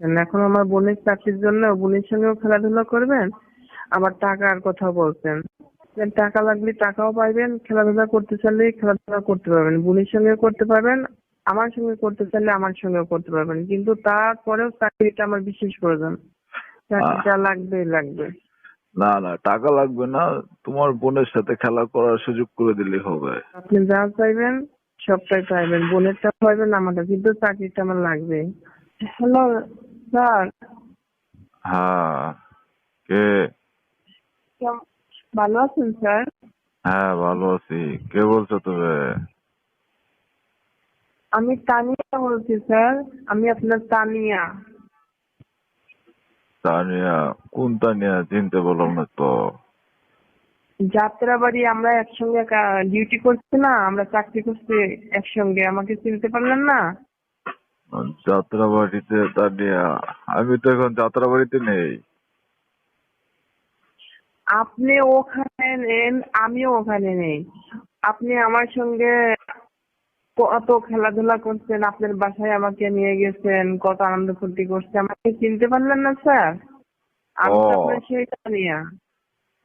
এখন আমার বোনের চাকরির জন্য বোনের সঙ্গেও খেলাধুলা করবেন আবার টাকার কথা বলছেন। যে টাকা লাগলে টাকাও পাইবেন খেলাধুলা করতে চাইলে খেলাধুলা করতে পারবেন। বোনের সঙ্গে করতে পারবেন আমার সঙ্গে করতে চাইলে আমার সঙ্গেও করতে পারবেন। কিন্তু তারপরেও চাকরিটা আমার বিশেষ প্রয়োজন। চাকরিটা লাগবেই লাগবে। না না টাকা লাগবে না। তোমার বোনের সাথে খেলা করার সুযোগ করে দিলে হবে। আপনি যা চাইবেন সবটাই পাইবেন বোনেরটা পাইবেন আমারটা কিন্তু চাকরিটা আমার লাগবে হ্যালো স্যার। হ্যাঁ কে? ভালো আছেন স্যার? হ্যাঁ ভালো আছি। কে বলছো তুমি? আমি তানিয়া বলছি স্যার। আমি আপনার তানিয়া। তানিয়া কোন তানিয়া? চিনতে বললাম না তো। যাত্রা বাড়ি আমরা একসঙ্গে ডিউটি করছি না আমরা চাকরি করছি একসঙ্গে। আমাকে চিনতে পারলেন না? যাত্রাবাড়িতে তানিয়া আমি তো এখন যাত্রাবাড়িতে নেই। আপনি ওখানে নেন আমিও ওখানে নেই। আপনি আমার সঙ্গে কত খেলাধুলা করছেন আপনার বাসায় আমাকে নিয়ে গেছেন কত আনন্দ ফুর্তি করছে আমাকে চিনতে পারলেন না স্যার। আমি তো ও। আপনার সেই তানিয়া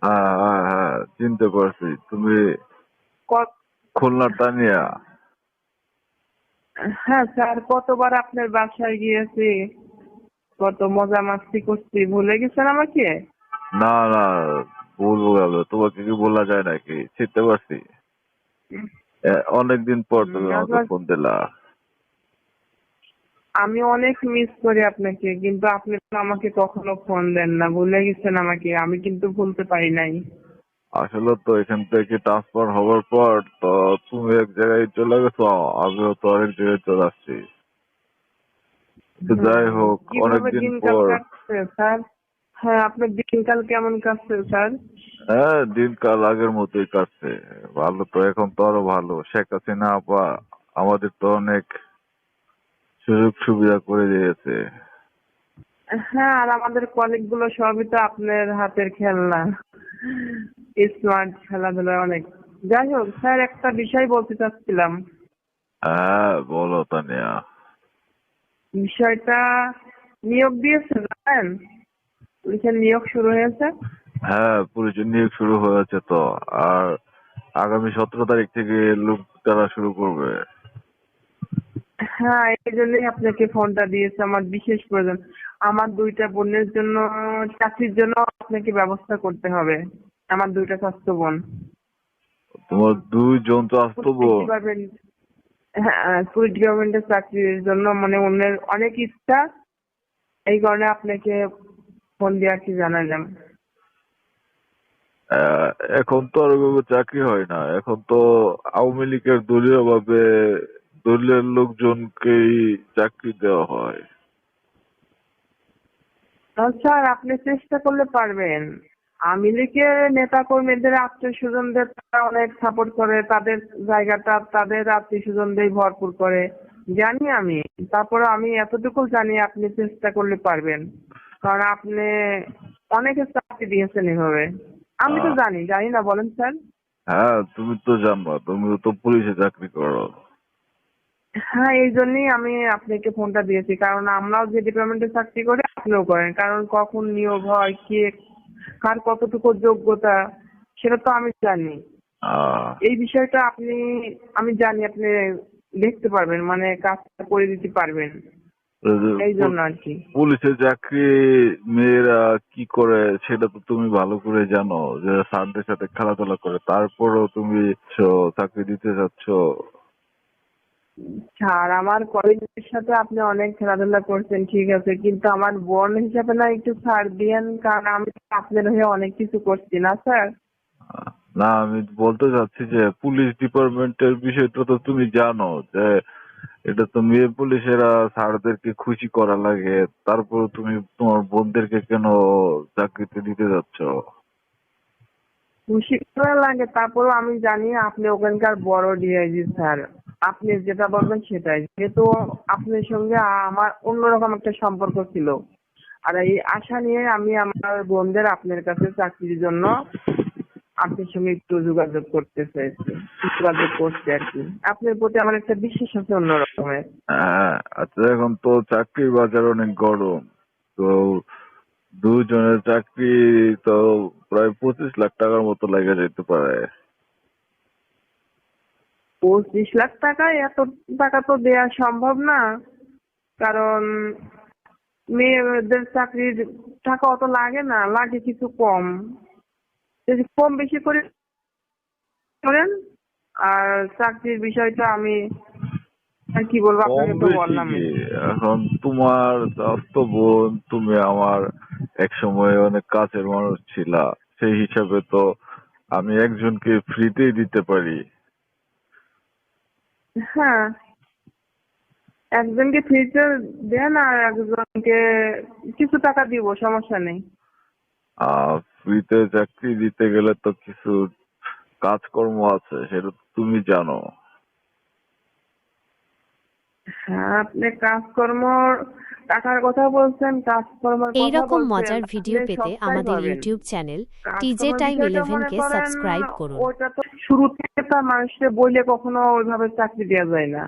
হ্যাঁ হ্যাঁ হ্যাঁ চিনতে পারছি। তুমি খুলনার তানিয়া হ্যাঁ স্যার কতবার আপনার বাসায় গিয়েছি কত মজা মাস্তি করছি ভুলে গেছেন আমাকে? না না বলব গেল তোমাকে কি বলা যায় নাকি? চিনতে পারছি। অনেকদিন পর তুমি আমাকে ফোন দিলা। আমি অনেক মিস করি আপনাকে কিন্তু আপনি আমাকে কখনো ফোন দেন না ভুলে গেছেন আমাকে আমি কিন্তু ভুলতে পারি নাই। আসলে তো এখান থেকে ট্রান্সফার হওয়ার পর তো তুমি এক জায়গায় চলে গেছো আমিও তো আরেক জায়গায় চলে আসছি। যাই হোক অনেকদিন পর। হ্যাঁ আপনার দিনকাল কেমন কাটছে স্যার? হ্যাঁ দিনকাল আগের মতোই কাটছে। ভালো তো এখন তো আরও ভালো। শেখ হাসিনা আপা আমাদের তো অনেক সুযোগ সুবিধা করে দিয়েছে। হ্যাঁ আর আমাদের কলিগগুলো সবই তো আপনার হাতের খেলনা। স্মার্ট খেলাধুলা অনেক। যাই হোক স্যার একটা বিষয় বলতে চাচ্ছিলাম। হ্যাঁ বলো তানিয়া। বিষয়টা নিয়োগ দিয়েছে জানেন পুলিশের নিয়োগ শুরু হয়েছে? হ্যাঁ পুলিশের নিয়োগ শুরু হয়েছে তো। আর আগামী সতেরো তারিখ থেকে লোক তারা শুরু করবে। হ্যাঁ এই জন্যই আপনাকে ফোনটা দিয়েছে আমার বিশেষ প্রয়োজন। আমার দুইটা বোনের জন্য চাকরির জন্য আপনাকে ব্যবস্থা করতে হবে। আমার দুইটা স্বাস্থ্য বোন। তোমার দুইজন তো আসতো বোন। হ্যাঁ পুলিশ ডিপার্টমেন্টের চাকরির জন্য মানে অন্যের অনেক ইচ্ছা। এই কারণে আপনাকে ফোন দিয়ে আর কি জানালাম। এখন তো আর ওইভাবে চাকরি হয় না। এখন তো আওয়ামী লীগের দলীয় ভাবে দলীয় লোকজনকেই চাকরি দেওয়া হয়। স্যার আপনি চেষ্টা করলে পারবেন। আওয়ামী লীগের নেতা কর্মীদের আত্মীয় স্বজনদের তারা অনেক সাপোর্ট করে তাদের জায়গাটা তাদের আত্মীয় স্বজনদের ভরপুর করে। জানি আমি। তারপরে আমি এতটুকু জানি আপনি চেষ্টা করলে পারবেন। কারণ আপনি অনেকে চাকরি দিয়েছেন এভাবে। আমি তো জানি জানি না বলেন স্যার। হ্যাঁ তুমি তো জানবা তুমি তো পুলিশে চাকরি করো। হ্যাঁ এই জন্যই আমি আপনাকে ফোনটা দিয়েছি। কারণ আমরাও যে ডিপার্টমেন্টে চাকরি করি আপনিও করেন। কারণ কখন নিয়োগ হয় কে কার কতটুকু যোগ্যতা সেটা তো আমি জানি। এই বিষয়টা আপনি আমি জানি আপনি দেখতে পারবেন মানে কাজটা করে দিতে পারবেন। এই জন্য আর কি পুলিশের চাকরি মেয়েরা কি করে সেটা তো তুমি ভালো করে জানো। যে স্যারদের সাথে খেলাধুলা করে তারপরও তুমি চাকরি দিতে যাচ্ছ। স্যার আমার কলেজের সাথে আপনি অনেক খেলাধুলা করছেন ঠিক আছে কিন্তু আমার বোন হিসাবে না একটু ছাড় দিয়েন কারণ আমি আপনার হয়ে অনেক কিছু করছি না স্যার? না আমি বলতে চাচ্ছি যে পুলিশ ডিপার্টমেন্টের বিষয়টা তো তুমি জানো যে এটা তো মেয়ে পুলিশেরা স্যারদেরকে খুশি করা লাগে তারপর তুমি তোমার বোনদেরকে কেন চাকরিতে দিতে যাচ্ছ? খুশি করা লাগে তারপরেও আমি জানি আপনি ওখানকার বড় ডিআইজি স্যার। আপনি যেটা বলবেন সেটাই। যেহেতু আপনার সঙ্গে আমার অন্যরকম একটা সম্পর্ক ছিল। আর এই আশা নিয়ে আমি আমার বোনদের আপনার কাছে চাকরির জন্য আপনার সঙ্গে একটু যোগাযোগ করতে চাইছি। যোগাযোগ করছে আর কি। আপনার প্রতি আমার একটা বিশ্বাস আছে অন্যরকমের। হ্যাঁ আচ্ছা এখন তো চাকরির বাজার অনেক গরম। তো দুজনের চাকরি তো প্রায় পঁচিশ লাখ টাকার মতো লেগে যেতে পারে। পঁচিশ লাখ টাকা এত টাকা তো দেওয়া সম্ভব না। কারণ মেয়েদের চাকরির টাকা অত লাগে না লাগে কিছু কম। যদি কম বেশি করে করেন আর চাকরির বিষয়টা আমি আর কি বলব আপনাকে তো বললাম। এখন তোমার তো বোন তুমি আমার এক সময় অনেক কাছের মানুষ ছিলা। সেই হিসাবে তো আমি একজনকে ফ্রিতেই দিতে পারি। হ্যাঁ। একজনকে ফ্রিতে দেন আর একজনকে কিছু টাকা দিব, সমস্যা নেই। ফ্রিতে চাকরি দিতে গেলে তো কিছু কাজকর্ম আছে, সেটা তুমি জানো। হ্যাঁ আপনি কাজকর্ম টাকার কথা বলছেন কাজকর্মের কথা এইরকম মজার ভিডিও পেতে আমাদের YouTube channel TJ time eleven কে সাবস্ক্রাইব করুন। ওটা তো শুরু থেকে তো মানুষকে বইলে কখনো ওইভাবে চাকরি দেওয়া যায় না।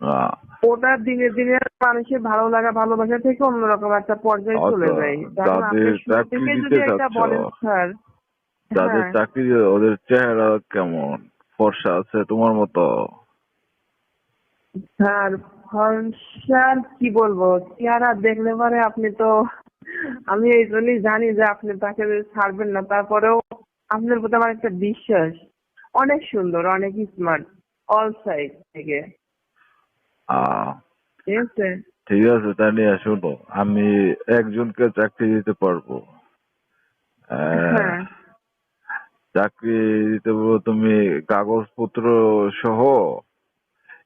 আহ, ওটা দিনে দিনে মানুষের ভালো লাগা ভালোবাসা থেকে অন্যরকম একটা পর্যায়ে চলে যায়। স্যার যাদের হ্যাঁ। চাকরি ওদের চেহারা কেমন? ফর্সা আছে তোমার মতো? স্যার স্যার কি বলব? চেহারা দেখলে পরে আপনি তো আমি এই জন্যই জানি যে আপনি তাকে ছাড়বেন না তারপরেও আপনার প্রতি আমার একটা বিশ্বাস। অনেক সুন্দর অনেক স্মার্ট অল সাইড থেকে। ঠিক আছে? ঠিক আছে তানিয়া শোনো আমি একজনকে চাকরি দিতে পারব। হ্যাঁ। চাকরি দিতে পারব তুমি কাগজপত্র সহ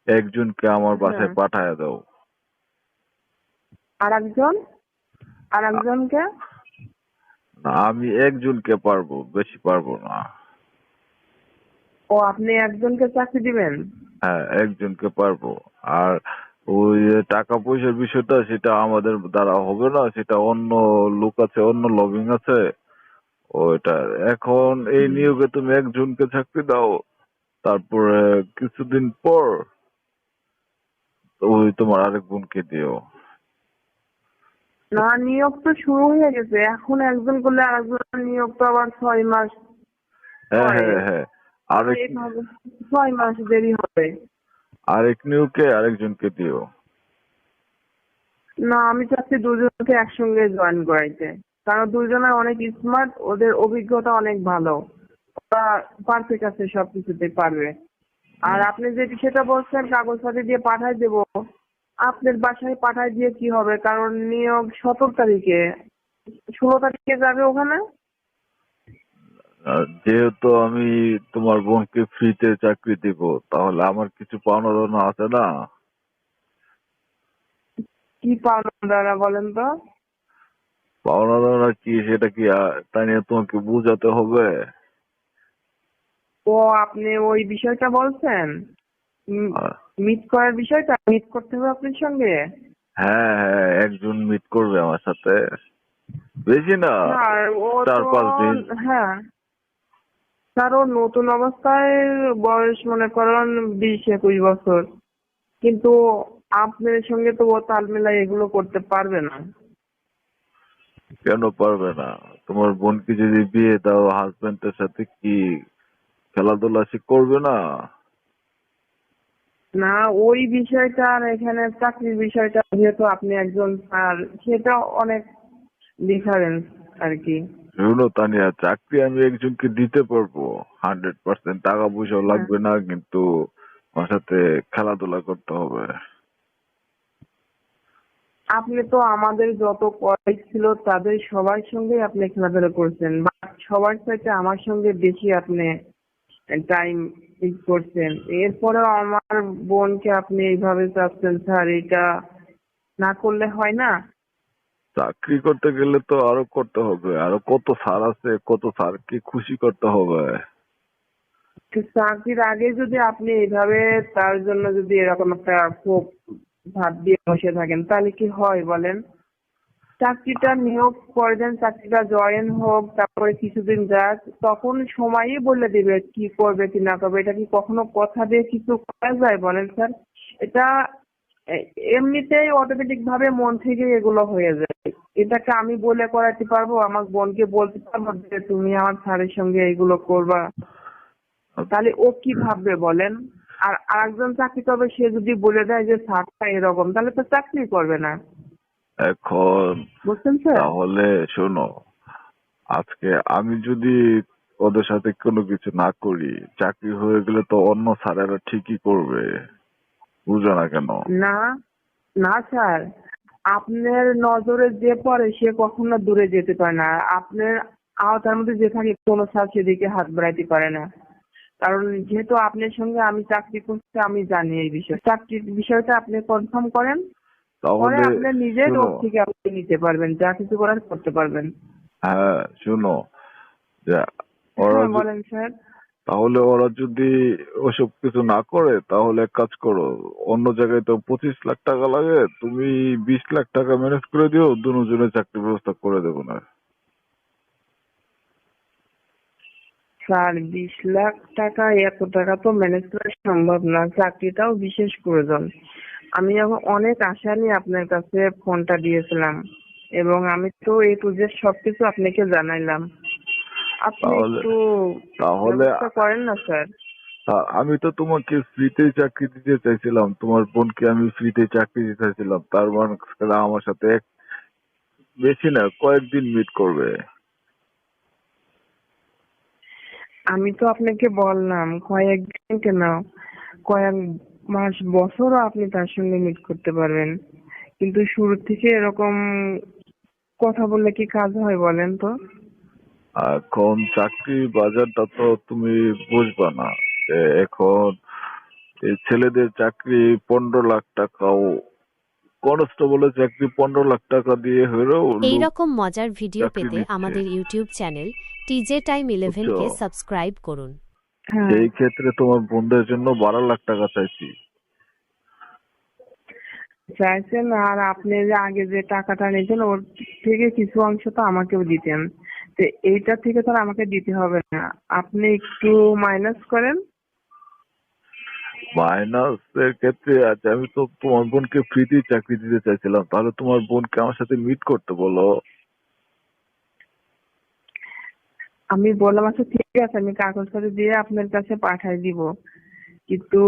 একজনকে আমার বাসায় হ্যাঁ। পাঠায় দাও। আর একজন আর একজনকে না, আমি একজনকে পারব বেশি পারব না। ও আপনি একজনকে চাকরি দিবেন? হ্যাঁ একজনকে পারব। আর ওই টাকা পয়সার বিষয়টা সেটা আমাদের দ্বারা হবে না সেটা অন্য লোক আছে অন্য লবিং আছে। ওইটা এখন এই নিয়োগে তুমি একজনকে চাকরি দাও। তারপরে কিছুদিন পর ওই তোমার আরেক বোনকে দিও। না নিয়োগ তো শুরু হয়ে গেছে। এখন একজন করলে আরেকজন নিয়োগ তো আবার ছয় মাস হ্যাঁ হ্যাঁ হ্যাঁ। আরেক ছয় মাস দেরি হবে। আরেক নিয়োগে আরেকজনকে দিও। না আমি চাচ্ছি দুজনকে একসঙ্গে জয়েন করাইতে। কারণ দুজনে অনেক স্মার্ট ওদের অভিজ্ঞতা অনেক ভালো। ওরা পারফেক্ট আছে সবকিছুতে পারবে। আর আপনি যে সেটা বলছেন কাগজপাতি দিয়ে পাঠাই দেব। আপনার বাসায় পাঠাই দিয়ে কি হবে? কারণ নিয়োগ সতেরো তারিখে। ষোলো তারিখে যাবে ওখানে? যেহেতু আমি তোমার বোনকে ফ্রিতে চাকরি দিব তাহলে আমার কিছু পাওনা দাওনা আছে না? কি পাওনা দাঁড়া বলেন তো? পাওনা দাওনা কি সেটা কি তাই নিয়ে তোমাকে বুঝাতে হবে? ও আপনি ওই বিষয়টা বলছেন? মিট করার বিষয়টা? মিট করতে হবে আপনার সঙ্গে? হ্যাঁ হ্যাঁ একজন মিট করবে আমার সাথে। বেশি না চার পাঁচ দিন। হ্যাঁ। ও নতুন অবস্থায় বয়স মনে করেন বিশ একুশ বছর। কিন্তু আপনার সঙ্গে তো ও তাল মেলায় এগুলো করতে পারবে না। কেন পারবে না? তোমার বোনকে যদি বিয়ে দাও হাজবেন্ডের সাথে কি খেলাধুলা সে করবে না? না ওই বিষয়টা আর এখানে চাকরির বিষয়টা যেহেতু আপনি একজন স্যার সেটা অনেক ডিফারেন্স আর কি। শুনো তানিয়া চাকরি আমি একজনকে দিতে পারব। হান্ড্রেড পার্সেন্ট টাকা পয়সাও লাগবে না কিন্তু আমার সাথে খেলাধুলা করতে হবে। আপনি তো আমাদের যত কলিগ ছিল তাদের সবার সঙ্গে আপনি খেলাধুলা করছেন বা সবার সাথে আমার সঙ্গে বেশি আপনি টাইম করছেন। এরপরেও আমার বোনকে আপনি এইভাবে চাচ্ছেন স্যার এটা না করলে হয় না? চাকরি করতে গেলে তো আরও করতে হবে। আরও কত স্যার আছে কত স্যারকে খুশি করতে হবে। চাকরির আগে যদি আপনি এইভাবে তার জন্য যদি এরকম একটা খুব ভাব দিয়ে বসে থাকেন তাহলে কি হয় বলেন? চাকরিটা নিয়োগ করে দেন, চাকরিটা জয়েন হোক, তারপরে কিছুদিন যাক, তখন সময়ই বলে দিবে কি করবে, কি না করবে। এটা কি কখনো কথা দিয়ে কিছু করা যায় বলেন স্যার? এটা এমনিতেই অটোমেটিক ভাবে মন থেকে এগুলো হয়ে যায়। এটাকে আমি বলে করাতে পারব, আমার বোনকে বলতে পারব যে তুমি আমার স্যারের সঙ্গে এগুলো করবা। তাহলে ও কি ভাববে বলেন? আর আরেকজন চাকরি করবে, সে যদি বলে দেয় যে স্যারটা এরকম, তাহলে তো চাকরি করবে না। এখন স্যার? তাহলে শোনো আজকে আমি যদি ওদের সাথে কোনো কিছু না করি চাকরি হয়ে গেলে তো অন্য স্যারেরা ঠিকই করবে। বুঝো না কেন? না না স্যার। আপনার নজরে যে পড়ে সে কখনো দূরে যেতে পারে না। আপনার আওতার মধ্যে যে থাকে কোনো স্যার সেদিকে হাত বাড়াইতে পারে না। কারণ যেহেতু আপনার সঙ্গে আমি চাকরি করছি আমি জানি এই বিষয়। চাকরির বিষয়টা আপনি কনফার্ম করেন। তাহলে আপনি শোনো, রোগ থেকে আপনি নিতে পারবেন যা কিছু করার করতে পারবেন। হ্যাঁ শোনো। হ্যাঁ বলেন স্যার। তাহলে ওরা যদি ওসব কিছু না করে তাহলে এক কাজ করো অন্য জায়গায় তো পঁচিশ লাখ টাকা লাগে তুমি বিশ লাখ টাকা ম্যানেজ করে দিও দুজনের চাকরি ব্যবস্থা করে দেবো না। স্যার বিশ লাখ টাকা এত টাকা তো ম্যানেজ করা সম্ভব না চাকরিটাও বিশেষ প্রয়োজন। আমি এখন অনেক আশা নিয়ে আপনার কাছে ফোনটা দিয়েছিলাম এবং আমি তো এ টু জেড সবকিছু আপনাকে জানাইলাম। আপনি তাহলে- একটু তাহলে করেন না স্যার। আমি তো তোমাকে ফ্রিতেই চাকরি দিতে চাইছিলাম তোমার বোনকে আমি ফ্রিতে চাকরি দিতে চাইছিলাম তার মানে আমার সাথে এক বেশি না কয়েকদিন মিট করবে। আমি তো আপনাকে বললাম কয়েকদিন কেন? কয়েক মাস বছরও আপনি তার সঙ্গে মিট করতে পারবেন। কিন্তু শুরু থেকে এরকম কথা বললে কি কাজ হয় বলেন তো? এখন চাকরি বাজারটা তো তুমি বুঝবা না। এখন এই ছেলেদের চাকরি পনেরো লাখ টাকাও কনস্টেবলের চাকরি পনেরো লাখ টাকা দিয়ে হলেও এই রকম মজার ভিডিও পেতে আমাদের ইউটিউব চ্যানেল টিজে টাইম ইলেভেনকে বুঝছ? সাবস্ক্রাইব করুন। হ্যাঁ। এই ক্ষেত্রে তোমার বোনদের জন্য বারো লাখ টাকা চাইছি। চাইছেন আর আপনি যে আগে যে টাকাটা নিয়েছেন ওর থেকে কিছু অংশ তো আমাকেও দিতেন। তো এইটা থেকে তো আর আমাকে দিতে হবে না। আপনি একটু মাইনাস করেন। মাইনাস এর ক্ষেত্রে আচ্ছা আমি তো তোমার বোনকে ফ্রিতেই চাকরি দিতে চাইছিলাম। তাহলে তোমার বোনকে আমার সাথে মিট করতে বলো। আমি বললাম আচ্ছা ঠিক আছে আমি কাগজপত্র দিয়ে আপনার কাছে পাঠাই দিব। কিন্তু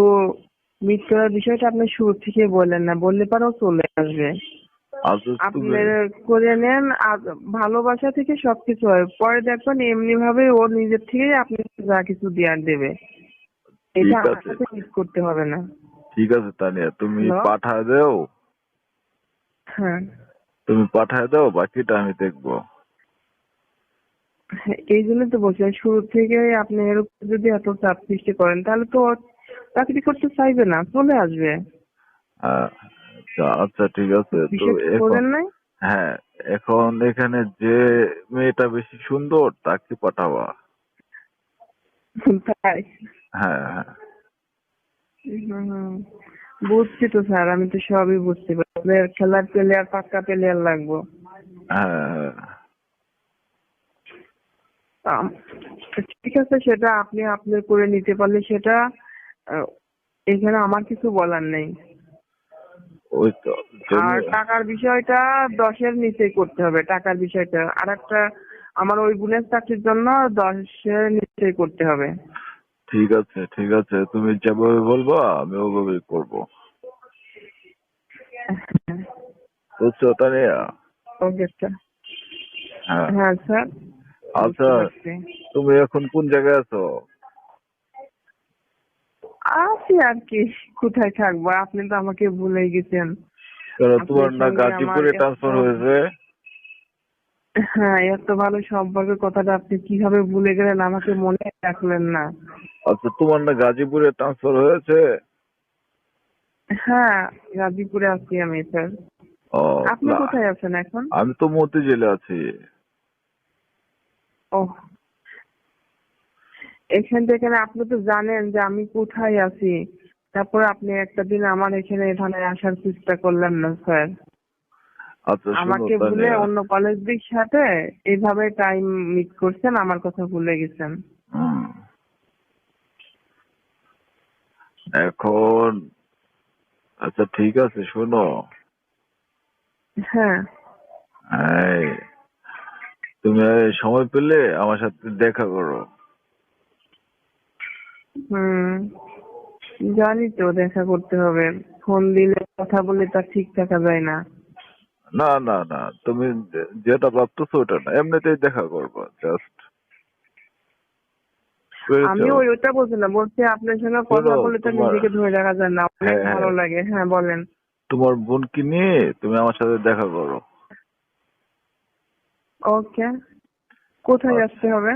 মিট করার বিষয়টা আপনি শুরু থেকে বললেন না বললে পরেও চলে আসবে। আচ্ছা আপনি করে নেন ভালোবাসা থেকে সবকিছু হয়। পরে দেখবেন এমনি ভাবে ও নিজের থেকেই আপনাকে যা কিছু দেওয়ার দেবে। এটা আছে। করতে হবে না। ঠিক আছে তানিয়া তুমি? পাঠায় দাও। হ্যাঁ। তুমি পাঠায় দাও বাকিটা আমি দেখব। এই জন্য তো বলছি শুরু থেকে আপনি এর উপর যদি এত চাপ সৃষ্টি করেন তাহলে তো চাকরি করতে চাইবে না চলে আসবে। আচ্ছা আচ্ছা ঠিক আছে তো এখন হ্যাঁ এখন এখানে যে মেয়েটা বেশি সুন্দর তাকে পাঠাবা? তাই? হ্যাঁ হ্যাঁ। বুঝছি তো স্যার আমি তো সবই বুঝতে পারি আপনার খেলার প্লেয়ার পাক্কা প্লেয়ার লাগবো। হ্যাঁ হ্যাঁ। ঠিক আছে সেটা আপনি আপনার করে নিতে পারলে সেটা এখানে আমার কিছু বলার নেই। ওই তো আর টাকার বিষয়টা দশের নিচেই করতে হবে টাকার বিষয়টা। আর একটা আমার ওই বোনের চাকরির জন্য দশের নিচেই করতে হবে। ঠিক আছে ঠিক আছে তুমি যেভাবে বলব আমি ওভাবেই করব। বুঝছ তানিয়া? ওকে স্যার হ্যাঁ। হ্যাঁ স্যার আচ্ছা তুমি এখন কোন জায়গায় আছো? আছি আর কি কোথায় থাকব? আপনি তো আমাকে ভুলে গেছেন। তোমার না গাজীপুরে ট্রান্সফার হয়েছে? হ্যাঁ এত ভালো সম্পর্কের কথাটা আপনি কীভাবে ভুলে গেলেন আমাকে মনে রাখলেন না। আচ্ছা তোমার না গাজীপুরে ট্রান্সফার হয়েছে? হ্যাঁ গাজীপুরে আছি আমি স্যার। ও আপনি কোথায় আছেন এখন? আমি তো মতিঝিলে আছি। ও এখান থেকে আপনি তো জানেন যে আমি কোথায় আছি। তারপর আপনি একটা দিন আমার এখানে এখানে আসার চেষ্টা করলেন না স্যার। আচ্ছা আমাকে ভুলে অন্য কলেজদের সাথে এইভাবে টাইম মিট করছেন আমার কথা ভুলে গেছেন। এখন আচ্ছা ঠিক আছে শোনো। হ্যাঁ। তুমি সময় পেলে আমার সাথে দেখা করো। হুম জানি তো দেখা করতে হবে। ফোন দিলে কথা বলে তার ঠিক থাকা যায় না। না না না তুমি যেটা ভাবতেছো ওটা না এমনিতেই দেখা করব জাস্ট আমি ওই ওটা বলছি না বলছি আপনার সঙ্গে কথা বলে তো নিজেকে ধরে রাখা যায় না অনেক হ্যাঁ, হ্যাঁ। ভালো লাগে। হ্যাঁ বলেন। তোমার বোনকে নিয়ে তুমি আমার সাথে দেখা করো। ওকে কোথায়। আসতে হবে?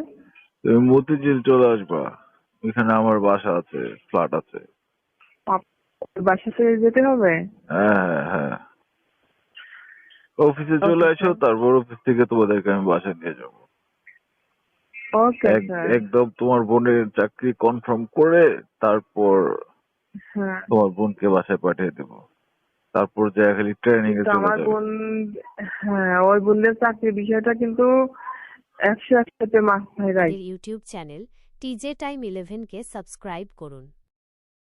তুমি মতিঝিল চলে আসবা। ওইখানে আমার বাসা আছে ফ্ল্যাট আছে। বাসাতে যেতে হবে? হ্যাঁ হ্যাঁ হ্যাঁ। অফিসে চলে Okay, আসো তারপর অফিস থেকে তোমাদেরকে আমি বাসায় নিয়ে যাব। ওকে এক- একদম তোমার বোনের চাকরি কনফার্ম করে তারপর হ্যাঁ। তোমার বোনকে বাসায় পাঠিয়ে দেবো। তারপর যে খালি ট্রেনিং এ চলে আমার বোন হ্যাঁ ওই বোনদের চাকরির বিষয়টা কিন্তু একশো একসাথে মাথায় হয়ে আমাদের ইউটিউব চ্যানেল টিজে টাইম ইলেভেনকে সাবস্ক্রাইব করুন।